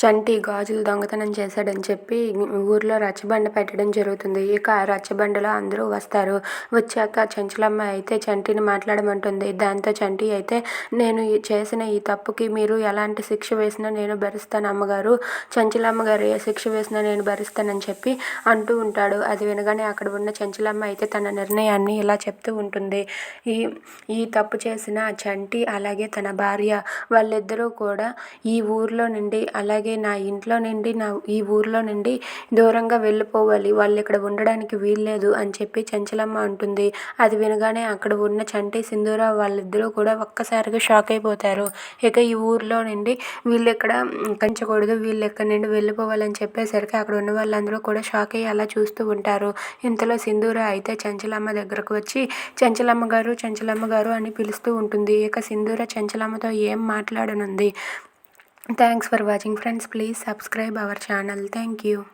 చంటి గాజులు దొంగతనం చేశాడని చెప్పి ఊర్లో రచ్చబండ పెట్టడం జరుగుతుంది ఇక రచ్చబండలో అందరూ వస్తారు వచ్చాక చంచలమ్మ అయితే చంటిని మాట్లాడమంటుంది దాంతో చంటి అయితే నేను చేసిన ఈ తప్పుకి మీరు ఎలాంటి శిక్ష వేసినా నేను భరిస్తాను అమ్మగారు చంచలమ్మ గారు ఏ శిక్ష వేసినా నేను భరిస్తానని చెప్పి అంటూ ఉంటాడు అది వినగానే అక్కడ ఉన్న చంచలమ్మ అయితే తన నిర్ణయాన్ని ఇలా చెప్తూ ఉంటుంది ఈ ఈ తప్పు చేసిన చంటి అలాగే తన భార్య వాళ్ళిద్దరూ కూడా ఈ ఊర్లో నుండి అలాగే అలాగే నా ఇంట్లో నుండి నా ఈ ఊర్లో నుండి దూరంగా వెళ్ళిపోవాలి వాళ్ళు ఇక్కడ ఉండడానికి వీల్లేదు అని చెప్పి చంచలమ్మ అంటుంది అది వినగానే అక్కడ ఉన్న చంటి సింధూరా వాళ్ళిద్దరూ కూడా ఒక్కసారిగా షాక్ అయిపోతారు ఇక ఈ ఊర్లో నుండి వీళ్ళు ఇక్కడ కంచకూడదు వీళ్ళు ఇక్కడ నుండి వెళ్ళిపోవాలని చెప్పేసరికి అక్కడ ఉన్న వాళ్ళందరూ కూడా షాక్ అయ్యి అలా చూస్తూ ఉంటారు ఇంతలో సింధూర అయితే చంచలమ్మ దగ్గరకు వచ్చి చంచలమ్మ గారు చంచలమ్మ గారు అని పిలుస్తూ ఉంటుంది ఇక సింధూర చంచలమ్మతో ఏం మాట్లాడనుంది Thanks for watching, friends. Please subscribe our channel. Thank you.